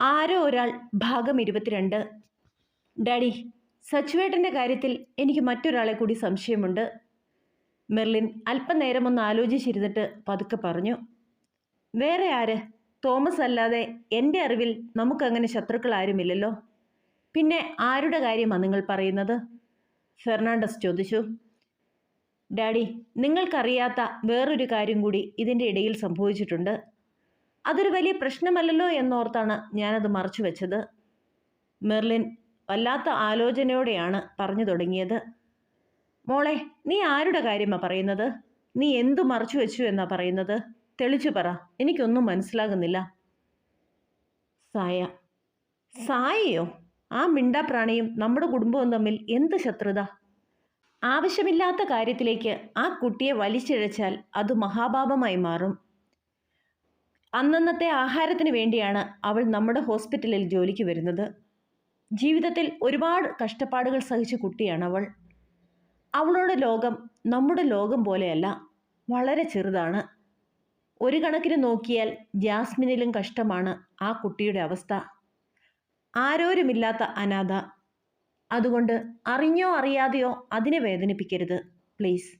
ആരോ ഒരാൾ ഭാഗം ഇരുപത്തിരണ്ട്. ഡാഡി സച്ചുവേട്ടന്റെ കാര്യത്തിൽ എനിക്ക് മറ്റൊരാളെ കൂടി സംശയമുണ്ട്. മെർലിൻ അല്പനേരം ഒന്ന് ആലോചിച്ചിരുന്നിട്ട് പതുക്കെ പറഞ്ഞു. വേറെ ആര്? തോമസ് അല്ലാതെ എന്റെ അറിവിൽ നമുക്കങ്ങനെ ശത്രുക്കൾ ആരുമില്ലല്ലോ. പിന്നെ ആരുടെ കാര്യമാണ് നിങ്ങൾ പറയുന്നത്? ഫെർണാണ്ടസ് ചോദിച്ചു. ഡാഡി നിങ്ങൾക്കറിയാത്ത വേറൊരു കാര്യം കൂടി ഇതിന്റെ ഇടയിൽ സംഭവിച്ചിട്ടുണ്ട്. അതൊരു വലിയ പ്രശ്നമല്ലല്ലോ എന്നോർത്താണ് ഞാനത് മറച്ചു വെച്ചത്. മെർലിൻ വല്ലാത്ത ആലോചനയോടെയാണ് പറഞ്ഞു തുടങ്ങിയത്. മോളെ നീ ആരുടെ കാര്യമാണ് പറയുന്നത്? നീ എന്തു മറച്ചു വെച്ചു എന്നാ പറയുന്നത്? തെളിച്ചു പറ. എനിക്കൊന്നും മനസ്സിലാകുന്നില്ല. സായ. സായയോ? ആ മിണ്ടാപ്രാണിയും നമ്മുടെ കുടുംബവും തമ്മിൽ എന്ത് ശത്രുത? ആവശ്യമില്ലാത്ത കാര്യത്തിലേക്ക് ആ കുട്ടിയെ വലിച്ചിഴച്ചാൽ അത് മഹാപാപമായി മാറും. അന്നന്നത്തെ ആഹാരത്തിന് വേണ്ടിയാണ് അവൾ നമ്മുടെ ഹോസ്പിറ്റലിൽ ജോലിക്ക് വരുന്നത്. ജീവിതത്തിൽ ഒരുപാട് കഷ്ടപ്പാടുകൾ സഹിച്ച കുട്ടിയാണ് അവൾ. അവളുടെ ലോകം നമ്മുടെ ലോകം പോലെയല്ല വളരെ ചെറുതാണ്. ഒരു കണക്കിന് നോക്കിയാൽ ജാസ്മിനിലും കഷ്ടമാണ് ആ കുട്ടിയുടെ അവസ്ഥ. ആരോരുമില്ലാത്ത അനാഥ. അതുകൊണ്ട് അറിഞ്ഞോ അറിയാതെയോ അതിനെ വേദനിപ്പിക്കരുത് പ്ലീസ്.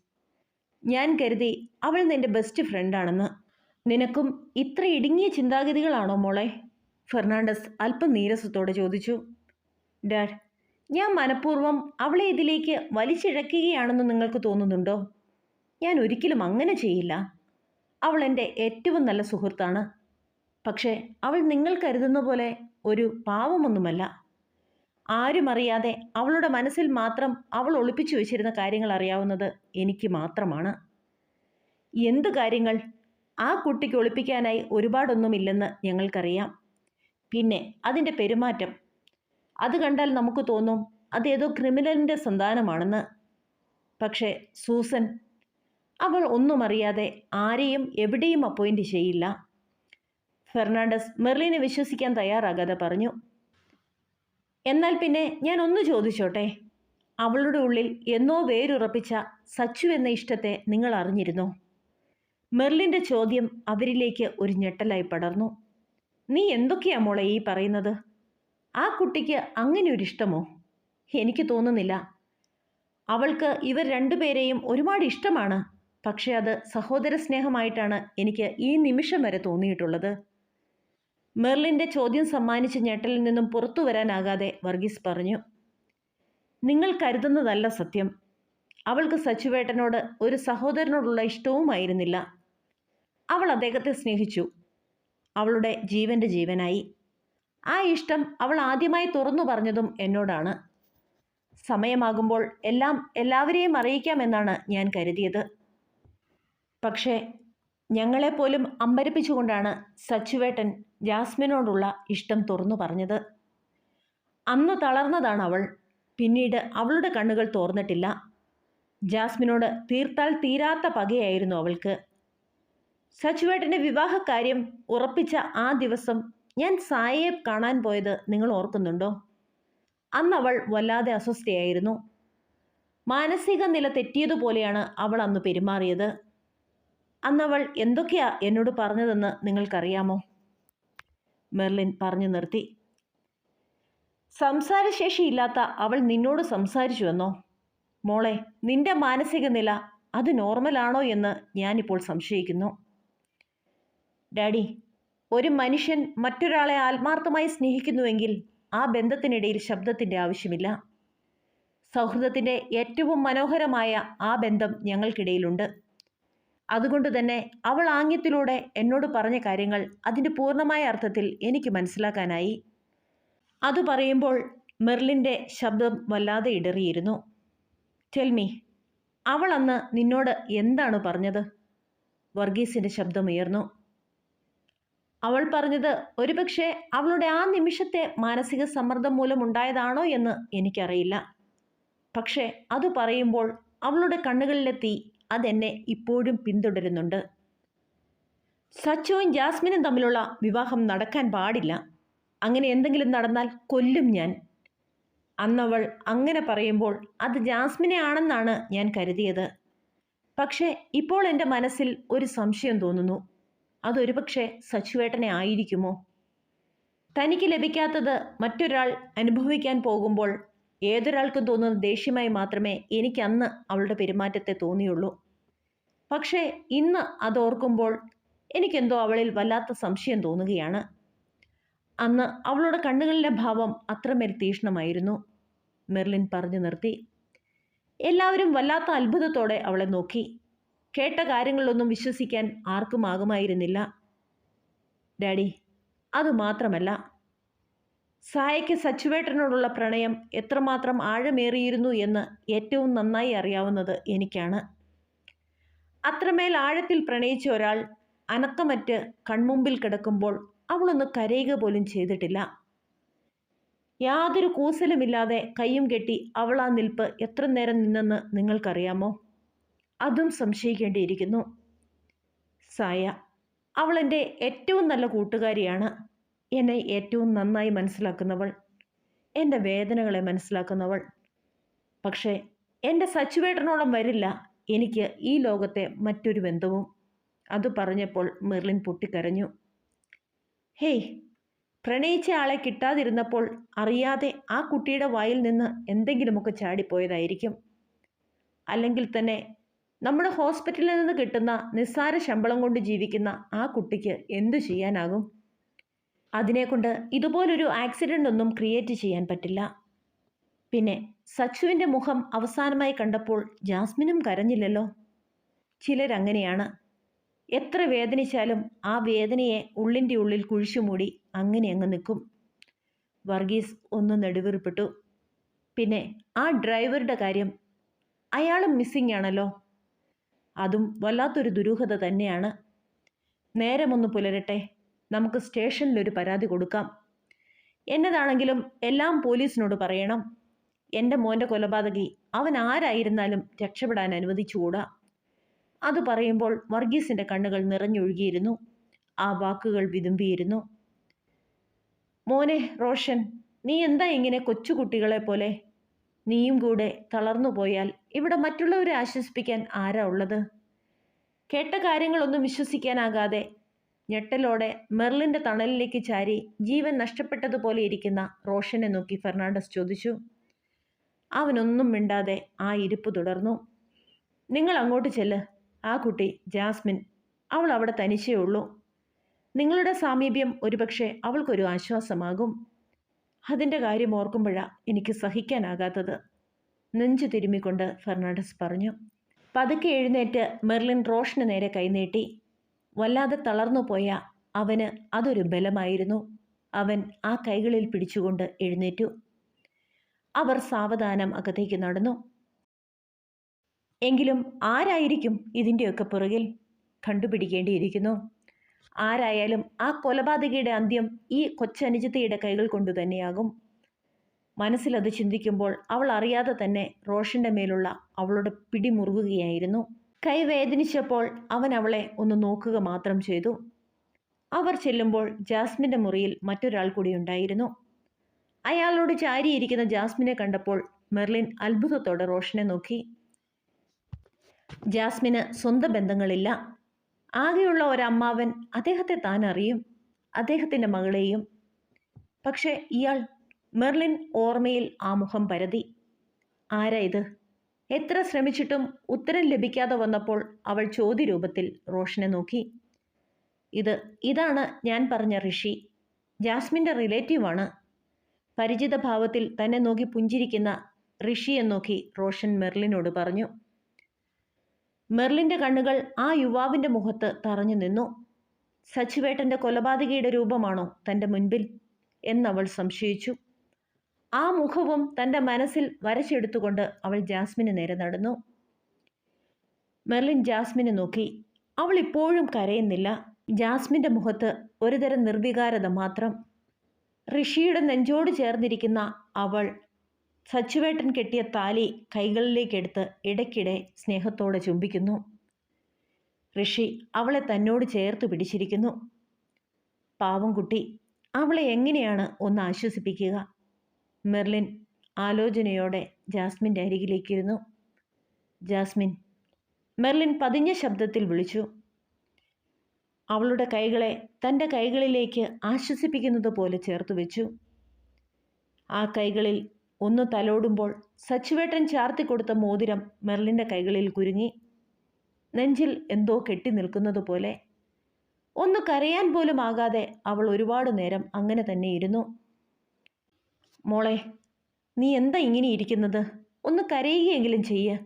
ഞാൻ കരുതി അവൾ നിന്റെ ബെസ്റ്റ് ഫ്രണ്ടാണെന്ന്. നിനക്കും ഇത്ര ഇടുങ്ങിയ ചിന്താഗതികളാണോ മോളെ? ഫെർണാണ്ടസ് അല്പം നീരസത്തോടെ ചോദിച്ചു. ഡാഡ് ഞാൻ മനഃപൂർവം അവളെ ഇതിലേക്ക് വലിച്ചിഴക്കുകയാണെന്ന് നിങ്ങൾക്ക് തോന്നുന്നുണ്ടോ? ഞാൻ ഒരിക്കലും അങ്ങനെ ചെയ്യില്ല. അവൾ എന്റെ ഏറ്റവും നല്ല സുഹൃത്താണ്. പക്ഷേ അവൾ നിങ്ങൾ കരുതുന്ന പോലെ ഒരു പാവമൊന്നുമല്ല. ആരും അറിയാതെ അവളുടെ മനസ്സിൽ മാത്രം അവൾ ഒളിപ്പിച്ചു വെച്ചിരുന്ന കാര്യങ്ങൾ അറിയാവുന്നത് എനിക്ക് മാത്രമാണ്. എന്ത് കാര്യങ്ങൾ? ആ കുട്ടിക്ക് ഒളിപ്പിക്കാനായി ഒരുപാടൊന്നുമില്ലെന്ന് ഞങ്ങൾക്കറിയാം. പിന്നെ അതിന്റെ പെരുമാറ്റം. അത് കണ്ടാൽ നമുക്ക് തോന്നും അതേതോ ക്രിമിനലിന്റെ സന്താനമാണെന്ന്. പക്ഷേ സൂസൻ അവൾ ഒന്നും അറിയാതെ ആരെയും എവിടെയും അപ്പോയിന്റ് ചെയ്യില്ല. ഫെർണാണ്ടസ് മെർലിനെ വിശ്വസിക്കാൻ തയ്യാറാകാതെ പറഞ്ഞു എന്നാൽ പിന്നെ ഞാൻ ഒന്ന് ചോദിച്ചോട്ടെ? അവളുടെ ഉള്ളിൽ എന്നോ വേരുറപ്പിച്ച സച്ചു എന്ന ഇഷ്ടത്തെ നിങ്ങൾ അറിഞ്ഞിരുന്നോ? മെർലിന്റെ ചോദ്യം അവരിലേക്ക് ഒരു ഞെട്ടലായി പടർന്നു. നീ എന്തൊക്കെയാ മോളെ ഈ പറയുന്നത്? ആ കുട്ടിക്ക് അങ്ങനെ ഒരു ഇഷ്ടമോ എനിക്ക് തോന്നുന്നില്ല. അവൾക്ക് ഇവർ രണ്ടുപേരെയും ഒരുപാട് ഇഷ്ടമാണ്. പക്ഷേ അത് സഹോദര സ്നേഹമായിട്ടാണ് എനിക്ക് ഈ നിമിഷം വരെ തോന്നിയിട്ടുള്ളത്. മെർലിന്റെ ചോദ്യം സമ്മാനിച്ച ഞെട്ടലിൽ നിന്നും പുറത്തു വരാനാകാതെ വർഗീസ് പറഞ്ഞു. നിങ്ങൾ കരുതുന്നതല്ല സത്യം. അവൾക്ക് സച്ചുവേട്ടനോട് ഒരു സഹോദരനോടുള്ള ഇഷ്ടവുമായിരുന്നില്ല. അവൾ അദ്ദേഹത്തെ സ്നേഹിച്ചു. അവളുടെ ജീവന്റെ ജീവനായി. ആ ഇഷ്ടം അവൾ ആദ്യമായി തുറന്നു പറഞ്ഞതും എന്നോടാണ്. സമയമാകുമ്പോൾ എല്ലാം എല്ലാവരെയും അറിയിക്കാമെന്നാണ് ഞാൻ കരുതിയത്. പക്ഷേ ഞങ്ങളെപ്പോലും അമ്പരപ്പിച്ചുകൊണ്ടാണ് സച്ചുവേട്ടൻ ജാസ്മിനോടുള്ള ഇഷ്ടം തുറന്നു പറഞ്ഞത്. അന്ന് തളർന്നതാണ് അവൾ. പിന്നീട് അവളുടെ കണ്ണുകൾ തോർന്നിട്ടില്ല. ജാസ്മിനോട് തീർത്താൽ തീരാത്ത പകയായിരുന്നു അവൾക്ക്. സച്ചുവേട്ടന്റെ വിവാഹകാര്യം ഉറപ്പിച്ച ആ ദിവസം ഞാൻ സായയെ കാണാൻ പോയത് നിങ്ങൾ ഓർക്കുന്നുണ്ടോ? അന്ന് അവൾ വല്ലാതെ അസ്വസ്ഥയായിരുന്നു. മാനസിക നില തെറ്റിയതുപോലെയാണ് അവൾ അന്ന് പെരുമാറിയത്. അന്നവൾ എന്തൊക്കെയാ എന്നോട് പറഞ്ഞതെന്ന് നിങ്ങൾക്കറിയാമോ? മെർലിൻ പറഞ്ഞു നിർത്തി. സംസാരശേഷിയില്ലാത്ത അവൾ നിന്നോട് സംസാരിച്ചുവെന്നോ? മോളെ നിന്റെ മാനസിക നില അത് നോർമലാണോ എന്ന് ഞാനിപ്പോൾ സംശയിക്കുന്നു. ഡാഡി ഒരു മനുഷ്യൻ മറ്റൊരാളെ ആത്മാർത്ഥമായി സ്നേഹിക്കുന്നുവെങ്കിൽ ആ ബന്ധത്തിനിടയിൽ ശബ്ദത്തിന്റെ ആവശ്യമില്ല. സൗഹൃദത്തിന്റെ ഏറ്റവും മനോഹരമായ ആ ബന്ധം ഞങ്ങൾക്കിടയിലുണ്ട്. അതുകൊണ്ട് തന്നെ അവൾ ആംഗ്യത്തിലൂടെ എന്നോട് പറഞ്ഞ കാര്യങ്ങൾ അതിന്റെ പൂർണമായ അർത്ഥത്തിൽ എനിക്ക് മനസ്സിലാക്കാനായി. അത് പറയുമ്പോൾ മെർലിന്റെ ശബ്ദം വല്ലാതെ ഇടറിയിരുന്നു. ടെൽമി അവൾ അന്ന് നിന്നോട് എന്താണ് പറഞ്ഞത്? വർഗീസിന്റെ ശബ്ദമുയർന്നു അവൾ പറഞ്ഞത് ഒരുപക്ഷെ അവളുടെ ആ നിമിഷത്തെ മാനസിക സമ്മർദ്ദം മൂലമുണ്ടായതാണോ എന്ന് എനിക്കറിയില്ല. പക്ഷേ അത് പറയുമ്പോൾ അവളുടെ കണ്ണുകളിലെത്തി അതെന്നെ ഇപ്പോഴും പിന്തുടരുന്നുണ്ട്. സച്ചുവും ജാസ്മിനും തമ്മിലുള്ള വിവാഹം നടക്കാൻ പാടില്ല. അങ്ങനെ എന്തെങ്കിലും നടന്നാൽ കൊല്ലും ഞാൻ. അന്നവൾ അങ്ങനെ പറയുമ്പോൾ അത് ജാസ്മിനെ ആണെന്നാണ് ഞാൻ കരുതിയത്. പക്ഷേ ഇപ്പോൾ എന്റെ മനസ്സിൽ ഒരു സംശയം തോന്നുന്നു. അതൊരുപക്ഷെ സച്ചുവേട്ടനെ ആയിരിക്കുമോ? തനിക്ക് ലഭിക്കാത്തത് മറ്റൊരാൾ അനുഭവിക്കാൻ പോകുമ്പോൾ ഏതൊരാൾക്കും തോന്നുന്ന ദേഷ്യമായി മാത്രമേ എനിക്കന്ന് അവളുടെ പെരുമാറ്റത്തെ തോന്നിയുള്ളൂ. പക്ഷേ ഇന്ന് അതോർക്കുമ്പോൾ എനിക്കെന്തോ അവളിൽ വല്ലാത്ത സംശയം തോന്നുകയാണ്. അന്ന് അവളുടെ കണ്ണുകളിലെ ഭാവം അത്രമേൽ തീഷ്ണമായിരുന്നു. മെർലിൻ പറഞ്ഞു നിർത്തി. എല്ലാവരും വല്ലാത്ത അത്ഭുതത്തോടെ അവളെ നോക്കി. കേട്ട കാര്യങ്ങളിലൊന്നും വിശ്വസിക്കാൻ ആർക്കും ആകുമായിരുന്നില്ല. ഡാഡി അതുമാത്രമല്ല സായയ്ക്ക് സച്ചുവേട്ടനോടുള്ള പ്രണയം എത്രമാത്രം ആഴമേറിയിരുന്നു എന്ന് ഏറ്റവും നന്നായി അറിയാവുന്നത് എനിക്കാണ്. അത്രമേൽ ആഴത്തിൽ പ്രണയിച്ച ഒരാൾ അനക്കമറ്റ് കൺമുമ്പിൽ കിടക്കുമ്പോൾ അവളൊന്ന് കരയുക പോലും ചെയ്തിട്ടില്ല. യാതൊരു കൂസലുമില്ലാതെ കയ്യും കെട്ടി അവൾ ആ നിൽപ്പ് എത്ര നേരം നിന്നെന്ന് നിങ്ങൾക്കറിയാമോ? അതും സംശയിക്കേണ്ടിയിരിക്കുന്നു. സായ അവൾ എന്റെ ഏറ്റവും നല്ല കൂട്ടുകാരിയാണ്. എന്നെ ഏറ്റവും നന്നായി മനസ്സിലാക്കുന്നവൾ. എന്റെ വേദനകളെ മനസ്സിലാക്കുന്നവൾ. പക്ഷേ എന്റെ സച്ചുവേട്ടനോളം വരില്ല. എനിക്ക് ഈ ലോകത്തെ മറ്റൊരു ബന്ധവും. അത് പറഞ്ഞപ്പോൾ മെർലിൻ പൊട്ടിക്കരഞ്ഞു. ഹേയ് പ്രണയിച്ച ആളെ കിട്ടാതിരുന്നപ്പോൾ അറിയാതെ ആ കുട്ടിയുടെ വായിൽ നിന്ന് എന്തെങ്കിലുമൊക്കെ ചാടിപ്പോയതായിരിക്കും. അല്ലെങ്കിൽ തന്നെ നമ്മുടെ ഹോസ്പിറ്റലിൽ നിന്ന് കിട്ടുന്ന നിസ്സാര ശമ്പളം കൊണ്ട് ജീവിക്കുന്ന ആ കുട്ടിക്ക് എന്തു ചെയ്യാനാകും? അതിനെക്കൊണ്ട് ഇതുപോലൊരു ആക്സിഡന്റ് ഒന്നും ക്രിയേറ്റ് ചെയ്യാൻ പറ്റില്ല. പിന്നെ സച്ചുവിന്റെ മുഖം അവസാനമായി കണ്ടപ്പോൾ ജാസ്മിനും കരഞ്ഞില്ലല്ലോ. ചിലരങ്ങനെയാണ്. എത്ര വേദനിച്ചാലും ആ വേദനയെ ഉള്ളിന്റെ ഉള്ളിൽ കുഴിച്ചുമൂടി അങ്ങനെ അങ്ങ് നിൽക്കും. വർഗീസ് ഒന്ന് നെടുവീർപ്പെട്ടു. പിന്നെ ആ ഡ്രൈവറുടെ കാര്യം അയാളും മിസ്സിംഗ് ആണല്ലോ. അതും വല്ലാത്തൊരു ദുരൂഹത തന്നെയാണ്. നേരമൊന്ന് പുലരട്ടെ. നമുക്ക് സ്റ്റേഷനിലൊരു പരാതി കൊടുക്കാം. എന്നതാണെങ്കിലും എല്ലാം പോലീസിനോട് പറയണം. എന്റെ മോന്റെ കൊലപാതകി അവൻ ആരായിരുന്നാലും രക്ഷപ്പെടാൻ അനുവദിച്ചുകൂടാ. അത് പറയുമ്പോൾ വർഗീസിന്റെ കണ്ണുകൾ നിറഞ്ഞൊഴുകിയിരുന്നു. ആ വാക്കുകൾ വിതുമ്പിയിരുന്നു. മോനെ റോഷൻ നീ എന്താ ഇങ്ങനെ കൊച്ചുകുട്ടികളെ പോലെ നീയും കൂടെ തളർന്നു പോയാൽ ഇവിടെ മറ്റുള്ളവരെ ആശ്വസിപ്പിക്കാൻ ആരാ ഉള്ളത്? കേട്ട കാര്യങ്ങളൊന്നും വിശ്വസിക്കാനാകാതെ ഞെട്ടലോടെ മെർലിന്റെ തണലിലേക്ക് ചാരി ജീവൻ നഷ്ടപ്പെട്ടതുപോലെ ഇരിക്കുന്ന റോഷനെ നോക്കി ഫെർണാണ്ടസ് ചോദിച്ചു. അവനൊന്നും മിണ്ടാതെ ആ ഇരിപ്പ് തുടർന്നു. നിങ്ങൾ അങ്ങോട്ട് ചെല്ല്. ആ കുട്ടി ജാസ്മിൻ അവൾ അവിടെ തനിച്ചേ ഉള്ളൂ. നിങ്ങളുടെ സാമീപ്യം ഒരുപക്ഷെ അവൾക്കൊരു ആശ്വാസമാകും. അതിന്റെ കാര്യം ഓർക്കുമ്പോഴാ എനിക്ക് സഹിക്കാനാകാത്തത്. നെഞ്ചു തിരുമ്മിക്കൊണ്ട് ഫെർണാണ്ടസ് പറഞ്ഞു പതുക്കെ എഴുന്നേറ്റ് മെർലിൻ റോഷന് നേരെ കൈനീട്ടി. വല്ലാതെ തളർന്നു പോയ അവന് അതൊരു ബലമായിരുന്നു. അവൻ ആ കൈകളിൽ പിടിച്ചുകൊണ്ട് എഴുന്നേറ്റു. അവർ സാവധാനം അകത്തേക്ക് നടന്നു. എങ്കിലും ആരായിരിക്കും ഇതിന്റെയൊക്കെ പുറകിൽ കണ്ടുപിടിക്കേണ്ടിയിരിക്കുന്നു? ആരായാലും ആ കൊലപാതകയുടെ അന്ത്യം ഈ കൊച്ചനുജത്തിയുടെ കൈകൾ കൊണ്ടു തന്നെയാകും. മനസ്സിലത് ചിന്തിക്കുമ്പോൾ അവൾ അറിയാതെ തന്നെ റോഷന്റെ മേലുള്ള അവളുടെ പിടിമുറുകുകയായിരുന്നു. കൈ വേദനിച്ചപ്പോൾ അവൻ അവളെ ഒന്ന് നോക്കുക മാത്രം ചെയ്തു. അവർ ചെല്ലുമ്പോൾ ജാസ്മിന്റെ മുറിയിൽ മറ്റൊരാൾ കൂടി ഉണ്ടായിരുന്നു. അയാളോട് ചാരിയിരിക്കുന്ന ജാസ്മിനെ കണ്ടപ്പോൾ മെർലിൻ അത്ഭുതത്തോടെ റോഷനെ നോക്കി. ജാസ്മിന് സ്വന്തം ബന്ധങ്ങളില്ല ആകെയുള്ള ഒരമ്മാവൻ അദ്ദേഹത്തെ താൻ അറിയും അദ്ദേഹത്തിന്റെ മകളെയും പക്ഷേ ഇയാൾ മെർലിൻ ഓർമ്മയിൽ ആ മുഖം പരതി. ആരാ ഇത്? എത്ര ശ്രമിച്ചിട്ടും ഉത്തരം ലഭിക്കാതെ വന്നപ്പോൾ അവൾ ചോദ്യരൂപത്തിൽ റോഷനെ നോക്കി. ഇത് ഇതാണ് ഞാൻ പറഞ്ഞ ഋഷി. ജാസ്മിന്റെ റിലേറ്റീവാണ് പരിചിത ഭാവത്തിൽ തന്നെ നോക്കി പുഞ്ചിരിക്കുന്ന ഋഷിയെ നോക്കി റോഷൻ മെർലിനോട് പറഞ്ഞു. മെർലിന്റെ കണ്ണുകൾ ആ യുവാവിന്റെ മുഖത്ത് തറഞ്ഞു നിന്നു. സച്ചുവേട്ടന്റെ കൊലപാതകിയുടെ രൂപമാണോ തന്റെ മുൻപിൽ? എന്നവൾ സംശയിച്ചു. ആ മുഖവും തന്റെ മനസ്സിൽ വരച്ചെടുത്തുകൊണ്ട് അവൾ ജാസ്മിന് നേരെ നടന്നു. മെർലിൻ ജാസ്മിനെ നോക്കി. അവൾ ഇപ്പോഴും കരയുന്നില്ല. ജാസ്മിന്റെ മുഖത്ത് ഒരുതരം നിർവികാരത മാത്രം. ഋഷിയുടെ നെഞ്ചോട് ചേർന്നിരിക്കുന്ന അവൾ സച്ചുവേട്ടൻ കെട്ടിയ താലി കൈകളിലേക്കെടുത്ത് ഇടയ്ക്കിടെ സ്നേഹത്തോടെ ചുംബിക്കുന്നു. ഋഷി അവളെ തന്നോട് ചേർത്ത് പിടിച്ചിരിക്കുന്നു. പാവം കുട്ടി അവളെ എങ്ങനെയാണ് ഒന്ന് ആശ്വസിപ്പിക്കുക? മെർലിൻ ആലോചനയോടെ ജാസ്മിന്റെ അരികിലേക്കിരുന്നു. ജാസ്മിൻ മെർലിൻ പതിഞ്ഞ ശബ്ദത്തിൽ വിളിച്ചു. അവളുടെ കൈകളെ തന്റെ കൈകളിലേക്ക് ആശ്വസിപ്പിക്കുന്നത് പോലെ ചേർത്ത് വെച്ചു. ആ കൈകളിൽ ഒന്ന് തലോടുമ്പോൾ സച്ചുവേട്ടൻ ചാർത്തി കൊടുത്ത മോതിരം മെർലിന്റെ കൈകളിൽ കുരുങ്ങി. നെഞ്ചിൽ എന്തോ കെട്ടി നിൽക്കുന്നത് പോലെ. ഒന്ന് കരയാൻ പോലും ആകാതെ അവൾ ഒരുപാട് നേരം അങ്ങനെ തന്നെ ഇരുന്നു. മോളെ നീ എന്താ ഇങ്ങനെ ഇരിക്കുന്നത്? ഒന്ന് കരയുകയെങ്കിലും ചെയ്യ.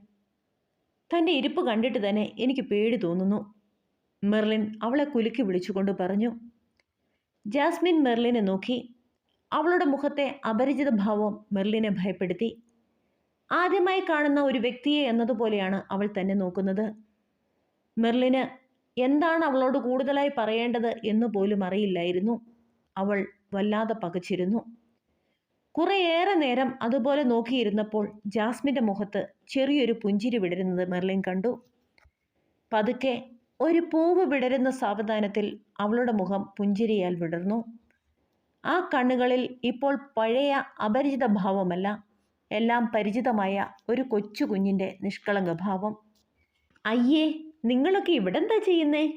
തന്റെ ഇരിപ്പ് കണ്ടിട്ട് തന്നെ എനിക്ക് പേടി തോന്നുന്നു. മെർലിൻ അവളെ കുലുക്കി വിളിച്ചുകൊണ്ട് പറഞ്ഞു. ജാസ്മിൻ മെർലിനെ നോക്കി. അവളുടെ മുഖത്തെ അപരിചിത ഭാവം മെർലിനെ ഭയപ്പെടുത്തി. ആദ്യമായി കാണുന്ന ഒരു വ്യക്തിയെ എന്നതുപോലെയാണ് അവൾ തന്നെ നോക്കുന്നത്. മെർലിന് എന്താണ് അവളോട് കൂടുതലായി പറയേണ്ടത് എന്ന് പോലും അറിയില്ലായിരുന്നു. അവൾ വല്ലാതെ പകച്ചിരുന്നു. കുറേയേറെ നേരം അതുപോലെ നോക്കിയിരുന്നപ്പോൾ ജാസ്മിന്റെ മുഖത്ത് ചെറിയൊരു പുഞ്ചിരി വിടരുന്നത് മെർലിൻ കണ്ടു. പതുക്കെ ഒരു പൂവ് വിടരുന്ന സാവധാനത്തിൽ അവളുടെ മുഖം പുഞ്ചിരിയാൽ വിടർന്നു. ആ കണ്ണുകളിൽ ഇപ്പോൾ പഴയ അപരിചിത ഭാവമല്ല എല്ലാം പരിചിതമായ ഒരു കൊച്ചു കുഞ്ഞിന്റെ നിഷ്കളങ്ക ഭാവം. അയ്യേ നിങ്ങളൊക്കെ ഇവിടെ എന്താ ചെയ്യുന്നേ?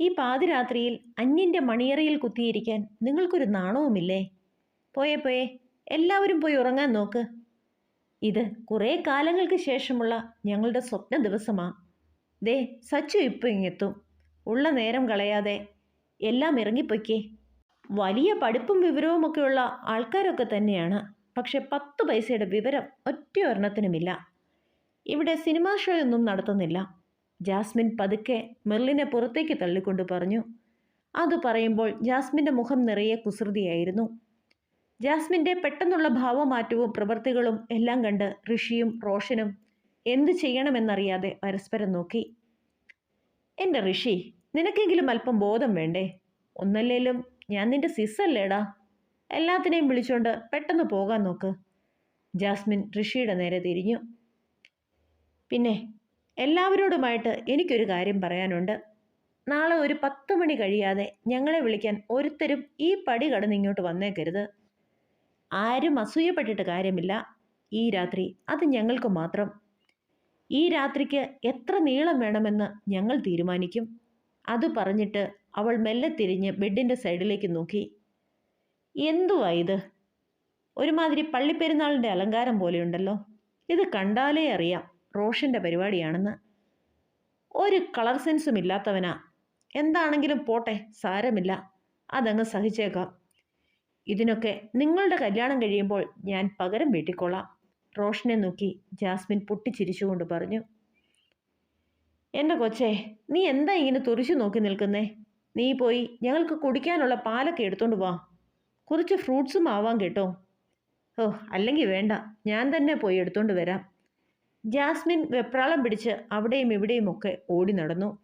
ഈ പാതിരാത്രിയിൽ അന്യന്റെ മണിയറയിൽ കുത്തിയിരിക്കാൻ നിങ്ങൾക്കൊരു നാണവുമില്ലേ? പോയേ പോയേ എല്ലാവരും പോയി ഉറങ്ങാൻ നോക്ക്. ഇത് കുറേ കാലങ്ങൾക്ക് ശേഷമുള്ള ഞങ്ങളുടെ സ്വപ്ന ദിവസമാ. ദേ സച്ചു ഇപ്പോൾ ഇങ്ങെത്തും. ഉള്ള നേരം കളയാതെ എല്ലാം ഇറങ്ങിപ്പൊയ്ക്കേ. വലിയ പഠിപ്പും വിവരവുമൊക്കെയുള്ള ആൾക്കാരൊക്കെ തന്നെയാണ്. പക്ഷെ പത്ത് പൈസയുടെ വിവരം ഒറ്റ ഒരെണ്ണത്തിനുമില്ല. ഇവിടെ സിനിമാ ഷോയൊന്നും നടത്തുന്നില്ല. ജാസ്മിൻ പതുക്കെ മെർലിനെ പുറത്തേക്ക് തള്ളിക്കൊണ്ട് പറഞ്ഞു അത് പറയുമ്പോൾ ജാസ്മിന്റെ മുഖം നിറയെ കുസൃതിയായിരുന്നു. ജാസ്മിന്റെ പെട്ടെന്നുള്ള ഭാവമാറ്റവും പ്രവൃത്തികളും എല്ലാം കണ്ട് ഋഷിയും റോഷനും എന്തു ചെയ്യണമെന്നറിയാതെ പരസ്പരം നോക്കി. എന്റെ ഋഷി നിനക്കെങ്കിലും അല്പം ബോധം വേണ്ടേ? ഒന്നല്ലേലും ഞാൻ നിന്റെ സിസ്സല്ലേടാ എല്ലാത്തിനെയും വിളിച്ചുകൊണ്ട് പെട്ടെന്ന് പോകാൻ നോക്ക്. ജാസ്മിൻ ഋഷിയുടെ നേരെ തിരിഞ്ഞു. പിന്നെ എല്ലാവരോടുമായിട്ട് എനിക്കൊരു കാര്യം പറയാനുണ്ട്. നാളെ ഒരു പത്ത് മണി കഴിയാതെ ഞങ്ങളെ വിളിക്കാൻ ഒരുത്തരും ഈ പടി കടന്ന് ഇങ്ങോട്ട് വന്നേക്കരുത്. ആരും അസൂയപ്പെട്ടിട്ട് കാര്യമില്ല. ഈ രാത്രി അത് ഞങ്ങൾക്ക് മാത്രം. ഈ രാത്രിക്ക് എത്ര നീളം വേണമെന്ന് ഞങ്ങൾ തീരുമാനിക്കും. അത് പറഞ്ഞിട്ട് അവൾ മെല്ലെ തിരിഞ്ഞ് ബെഡിന്റെ സൈഡിലേക്ക് നോക്കി. എന്തുവാ ഇത്? ഒരുമാതിരി പള്ളിപ്പെരുന്നാളിന്റെ അലങ്കാരം പോലെയുണ്ടല്ലോ. ഇത് കണ്ടാലേ അറിയാം റോഷന്റെ പരിപാടിയാണെന്ന്. ഒരു കളർ സെൻസും ഇല്ലാത്തവനാ. എന്താണെങ്കിലും പോട്ടെ സാരമില്ല. അതങ്ങ് സഹിച്ചേക്കാം. ഇതിനൊക്കെ നിങ്ങളുടെ കല്യാണം കഴിയുമ്പോൾ ഞാൻ പകരം വീട്ടിക്കൊള്ളാം. റോഷനെ നോക്കി ജാസ്മിൻ പൊട്ടിച്ചിരിച്ചുകൊണ്ട് പറഞ്ഞു. എന്റെ കൊച്ചേ നീ എന്താ ഇങ്ങനെ തുറിച്ചു നോക്കി നിൽക്കുന്നേ? നീ പോയി ഞങ്ങൾക്ക് കുടിക്കാനുള്ള പാലൊക്കെ എടുത്തോണ്ട് വാ. കുറച്ച് ഫ്രൂട്ട്സും ആവാം കേട്ടോ. ഓ അല്ലെങ്കിൽ വേണ്ട. ഞാൻ തന്നെ പോയി എടുത്തോണ്ട് വരാം. ജാസ്മിൻ വെപ്രാളം പിടിച്ച് അവിടെയും ഇവിടെയും ഒക്കെ ഓടി നടന്നു.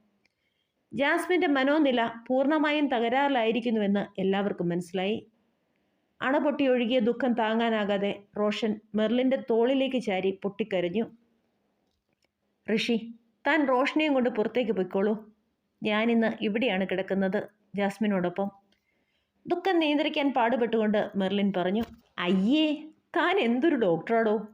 ജാസ്മിന്റെ മനോനില പൂർണമായും തകരാറിലായിരിക്കുന്നുവെന്ന് എല്ലാവർക്കും മനസ്സിലായി. അണപൊട്ടി ഒഴുകിയ ദുഃഖം താങ്ങാനാകാതെ റോഷൻ മെർലിന്റെ തോളിലേക്ക് ചാരി പൊട്ടിക്കരഞ്ഞു. ഋഷി താൻ റോഷനെയും കൊണ്ട് പുറത്തേക്ക് പൊയ്ക്കോളൂ. ഞാനിന്ന് ഇവിടെയാണ് കിടക്കുന്നത് ജാസ്മിനോടൊപ്പം. ദുഃഖം നിയന്ത്രിക്കാൻ പാടുപെട്ടുകൊണ്ട് മെർലിൻ പറഞ്ഞു അയ്യേ താൻ എന്തൊരു ഡോക്ടറാടോ?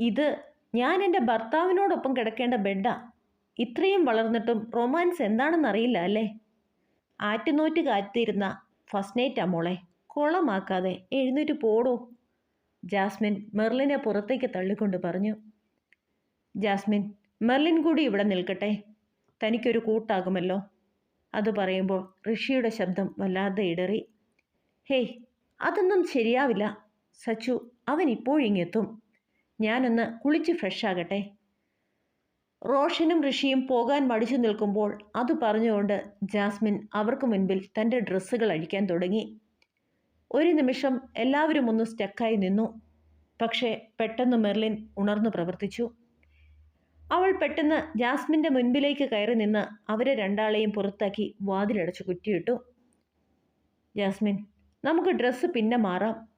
ഇത് ഞാൻ എന്റെ ഭർത്താവിനോടൊപ്പം കിടക്കേണ്ട ബെഡാ. ഇത്രയും വളർന്നിട്ടും റൊമാൻസ് എന്താണെന്ന് അറിയില്ല അല്ലേ? ആറ്റുനോറ്റ് കാത്തിരുന്ന ഫസ്റ്റ് നൈറ്റാ മോളെ കൊളമാക്കാതെ എഴുന്നേറ്റ് പോടോ. ജാസ്മിൻ മെർലിനെ പുറത്തേക്ക് തള്ളിക്കൊണ്ട് പറഞ്ഞു ജാസ്മിൻ മെർലിൻ കൂടി ഇവിടെ നിൽക്കട്ടെ. തനിക്കൊരു കൂട്ടാകുമല്ലോ? അത് പറയുമ്പോൾ ഋഷിയുടെ ശബ്ദം വല്ലാതെ ഇടറി. ഹേയ് അതൊന്നും ശരിയാവില്ല. സച്ചു അവൻ ഇപ്പോഴിങ്ങെത്തും ഞാനൊന്ന് കുളിച്ച് ഫ്രഷാകട്ടെ റോഷനും ഋഷിയും പോകാൻ മടിച്ചു നിൽക്കുമ്പോൾ അത് പറഞ്ഞുകൊണ്ട് ജാസ്മിൻ അവർക്ക് മുൻപിൽ തന്റെ ഡ്രസ്സുകൾ അഴിക്കാൻ തുടങ്ങി. ഒരു നിമിഷം എല്ലാവരും ഒന്ന് സ്റ്റക്കായി നിന്നു. പക്ഷേ പെട്ടെന്ന് മെർലിൻ ഉണർന്നു പ്രവർത്തിച്ചു. അവൾ പെട്ടെന്ന് ജാസ്മിന്റെ മുൻപിലേക്ക് കയറി നിന്ന് അവരെ രണ്ടാളെയും പുറത്താക്കി വാതിലടച്ച് കുറ്റിയിട്ടു. ജാസ്മിൻ നമുക്ക് ഡ്രസ്സ് പിന്നെ മാറാം.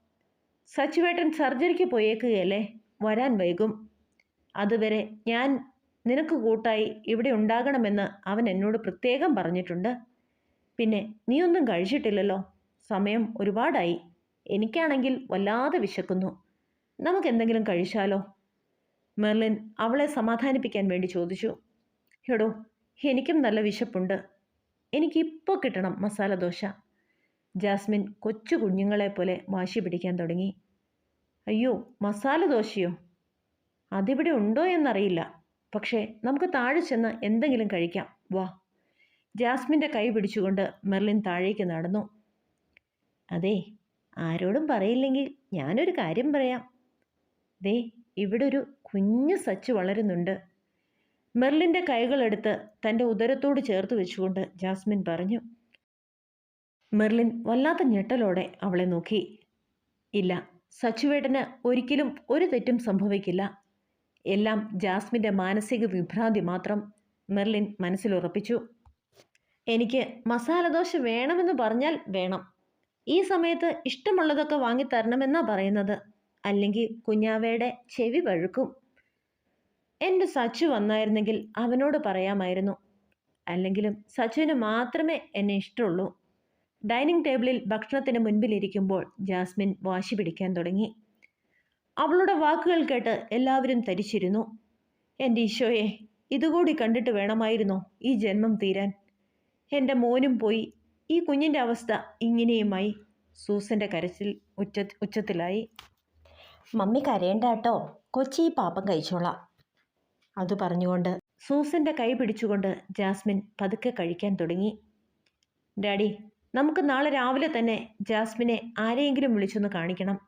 സച്ചുവേട്ടൻ സർജറിക്ക് പോയേക്കുകയല്ലേ? വരാൻ വൈകും. അതുവരെ ഞാൻ നിനക്ക് കൂട്ടായി ഇവിടെ ഉണ്ടാകണമെന്ന് അവൻ എന്നോട് പ്രത്യേകം പറഞ്ഞിട്ടുണ്ട്. പിന്നെ നീയൊന്നും കഴിച്ചിട്ടില്ലല്ലോ? സമയം ഒരുപാടായി. എനിക്കാണെങ്കിൽ വല്ലാതെ വിശക്കുന്നു. നമുക്കെന്തെങ്കിലും കഴിച്ചാലോ? മെർലിൻ അവളെ സമാധാനിപ്പിക്കാൻ വേണ്ടി ചോദിച്ചു. എടോ എനിക്കും നല്ല വിശപ്പുണ്ട്. എനിക്കിപ്പോൾ കിട്ടണം മസാല ദോശ. ജാസ്മിൻ കൊച്ചു കുഞ്ഞുങ്ങളെ പോലെ വാശി പിടിക്കാൻ തുടങ്ങി. അയ്യോ മസാല ദോശയോ? അതിവിടെ ഉണ്ടോ എന്നറിയില്ല. പക്ഷേ നമുക്ക് താഴെ ചെന്ന് എന്തെങ്കിലും കഴിക്കാം. വാ. ജാസ്മിന്റെ കൈ പിടിച്ചുകൊണ്ട് മെർലിൻ താഴേക്ക് നടന്നു. അതെ ആരോടും പറയില്ലെങ്കിൽ ഞാനൊരു കാര്യം പറയാം. ദേ ഇവിടെ ഒരു കുഞ്ഞു സച്ച് വളരുന്നുണ്ട്. മെർലിന്റെ കൈകളെടുത്ത് തന്റെ ഉദരത്തോട് ചേർത്ത് വെച്ചുകൊണ്ട് ജാസ്മിൻ പറഞ്ഞു മെർലിൻ വല്ലാത്ത ഞെട്ടലോടെ അവളെ നോക്കി. ഇല്ല സച്ചുവേട്ടന് ഒരിക്കലും ഒരു തെറ്റും സംഭവിക്കില്ല. എല്ലാം ജാസ്മിന്റെ മാനസിക വിഭ്രാന്തി മാത്രം മെർലിൻ മനസ്സിലുറപ്പിച്ചു എനിക്ക് മസാലദോശ വേണമെന്ന് പറഞ്ഞാൽ വേണം. ഈ സമയത്ത് ഇഷ്ടമുള്ളതൊക്കെ വാങ്ങിത്തരണമെന്നാണ് പറയുന്നത്. അല്ലെങ്കിൽ കുഞ്ഞാവയുടെ ചെവി വഴുക്കും. എന്റെ സച്ചു വന്നായിരുന്നെങ്കിൽ അവനോട് പറയാമായിരുന്നു. അല്ലെങ്കിലും സച്ചുവിന് മാത്രമേ എന്നെ ഇഷ്ടമുള്ളൂ. ഡൈനിങ് ടേബിളിൽ ഭക്ഷണത്തിന് മുൻപിലിരിക്കുമ്പോൾ ജാസ്മിൻ വാശി പിടിക്കാൻ തുടങ്ങി. അവളുടെ വാക്കുകൾ കേട്ട് എല്ലാവരും തരിച്ചിരുന്നു. എന്റെ ഈശോയെ ഇതുകൂടി കണ്ടിട്ട് വേണമായിരുന്നോ ഈ ജന്മം തീരാൻ? എന്റെ മോനും പോയി. ഈ കുഞ്ഞിന്റെ അവസ്ഥ ഇങ്ങനെയുമായി സൂസന്റെ കരച്ചിൽ ഉച്ച ഉച്ചത്തിലായി. മമ്മി കരയണ്ട കേട്ടോ കൊച്ചി പാപ്പം കഴിച്ചോളാം. അത് പറഞ്ഞുകൊണ്ട് സൂസിന്റെ കൈ പിടിച്ചുകൊണ്ട് ജാസ്മിൻ പതുക്കെ കഴിക്കാൻ തുടങ്ങി. ഡാഡി നമുക്ക് നാളെ രാവിലെ തന്നെ ജാസ്മിനെ ആരെയെങ്കിലും വിളിച്ചൊന്ന് കാണിക്കണം.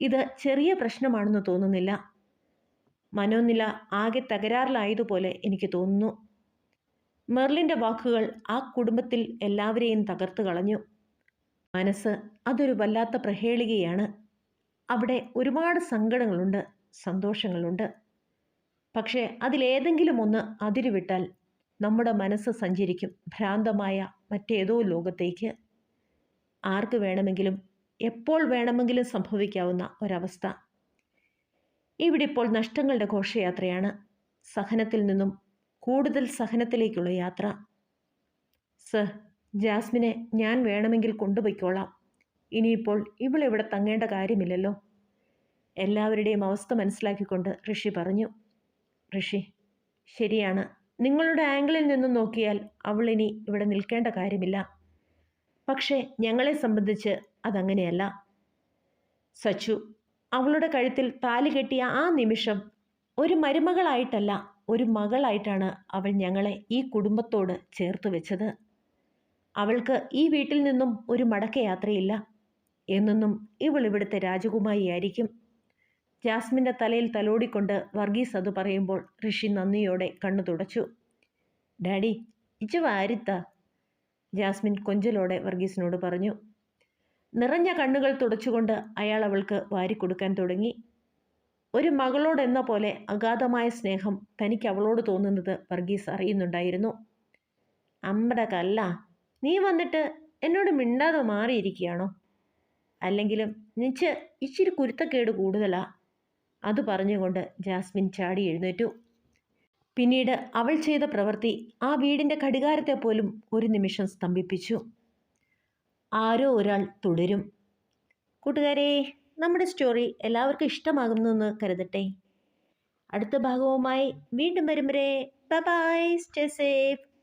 ഇത് ചെറിയ പ്രശ്നമാണെന്ന് തോന്നുന്നില്ല. മനോനില ആകെ തകരാറിലായതുപോലെ എനിക്ക് തോന്നുന്നു. മെർലിന്റെ വാക്കുകൾ ആ കുടുംബത്തിൽ എല്ലാവരെയും തകർത്ത് കളഞ്ഞു. മനസ്സ് അതൊരു വല്ലാത്ത പ്രഹേളികയാണ്. അവിടെ ഒരുപാട് സങ്കടങ്ങളുണ്ട് സന്തോഷങ്ങളുണ്ട്. പക്ഷേ അതിലേതെങ്കിലും ഒന്ന് അതിരുവിട്ടാൽ നമ്മുടെ മനസ്സ് സഞ്ചരിക്കും. ഭ്രാന്തമായ മറ്റേതോ ലോകത്തേക്ക് ആർക്ക് വേണമെങ്കിലും എപ്പോൾ വേണമെങ്കിലും സംഭവിക്കാവുന്ന ഒരവസ്ഥ. ഇവിടെ ഇപ്പോൾ നഷ്ടങ്ങളുടെ ഘോഷയാത്രയാണ്. സഹനത്തിൽ നിന്നും കൂടുതൽ സഹനത്തിലേക്കുള്ള യാത്ര. സർ ജാസ്മിനെ ഞാൻ വേണമെങ്കിൽ കൊണ്ടുപോയിക്കോളാം. ഇനിയിപ്പോൾ ഇവളിവിടെ തങ്ങേണ്ട കാര്യമില്ലല്ലോ. എല്ലാവരുടെയും അവസ്ഥ മനസ്സിലാക്കിക്കൊണ്ട് ഋഷി പറഞ്ഞു. ഋഷി ശരിയാണ്. നിങ്ങളുടെ ആംഗിളിൽ നിന്നും നോക്കിയാൽ അവൾ ഇനി ഇവിടെ നിൽക്കേണ്ട കാര്യമില്ല. പക്ഷേ ഞങ്ങളെ സംബന്ധിച്ച് അതങ്ങനെയല്ല. സച്ചു അവളുടെ കഴുത്തിൽ താലി കെട്ടിയ ആ നിമിഷം ഒരു മരുമകളായിട്ടല്ല ഒരു മകളായിട്ടാണ് അവൾ ഞങ്ങളെ ഈ കുടുംബത്തോട് ചേർത്ത് വെച്ചത്. അവൾക്ക് ഈ വീട്ടിൽ നിന്നും ഒരു മടക്കയാത്രയില്ല. എന്നെന്നും ഇവൾ ഇവിടുത്തെ രാജകുമാരിയായിരിക്കും. ജാസ്മിന്റെ തലയിൽ തലോടിക്കൊണ്ട് വർഗീസ് അത് പറയുമ്പോൾ ഋഷി നന്ദിയോടെ കണ്ണു തുടച്ചു. ഡാഡി ഇച്ചു വാരിത്ത ജാസ്മിൻ കൊഞ്ചലോടെ വർഗീസിനോട് പറഞ്ഞു. നിറഞ്ഞ കണ്ണുകൾ തുടച്ചുകൊണ്ട് അയാൾ അവൾക്ക് വാരിക്കൊടുക്കാൻ തുടങ്ങി. ഒരു മകളോടെന്ന പോലെ അഗാധമായ സ്നേഹം തനിക്ക് അവളോട് തോന്നുന്നത് വർഗീസ് അറിയുന്നുണ്ടായിരുന്നു. അമ്മടെ കല്ല നീ വന്നിട്ട് എന്നോട് മിണ്ടാതെ മാറിയിരിക്കുകയാണോ? അല്ലെങ്കിലും നിച്ച് ഇച്ചിരി കുരുത്തക്കേട് കൂടുതലാ. അത് പറഞ്ഞുകൊണ്ട് ജാസ്മിൻ ചാടി എഴുന്നേറ്റു. പിന്നീട് അവൾ ചെയ്ത പ്രവൃത്തി ആ വീടിന്റെ ഘടികാരത്തെ പോലും ഒരു നിമിഷം സ്തംഭിപ്പിച്ചു. ആരോ ഒരാൾ തുടരും. കൂട്ടുകാരെ നമ്മുടെ സ്റ്റോറി എല്ലാവർക്കും ഇഷ്ടമാകുന്നെന്ന് കരുതട്ടെ. അടുത്ത ഭാഗവുമായി വീണ്ടും വരും വരെ ബൈ. Stay safe.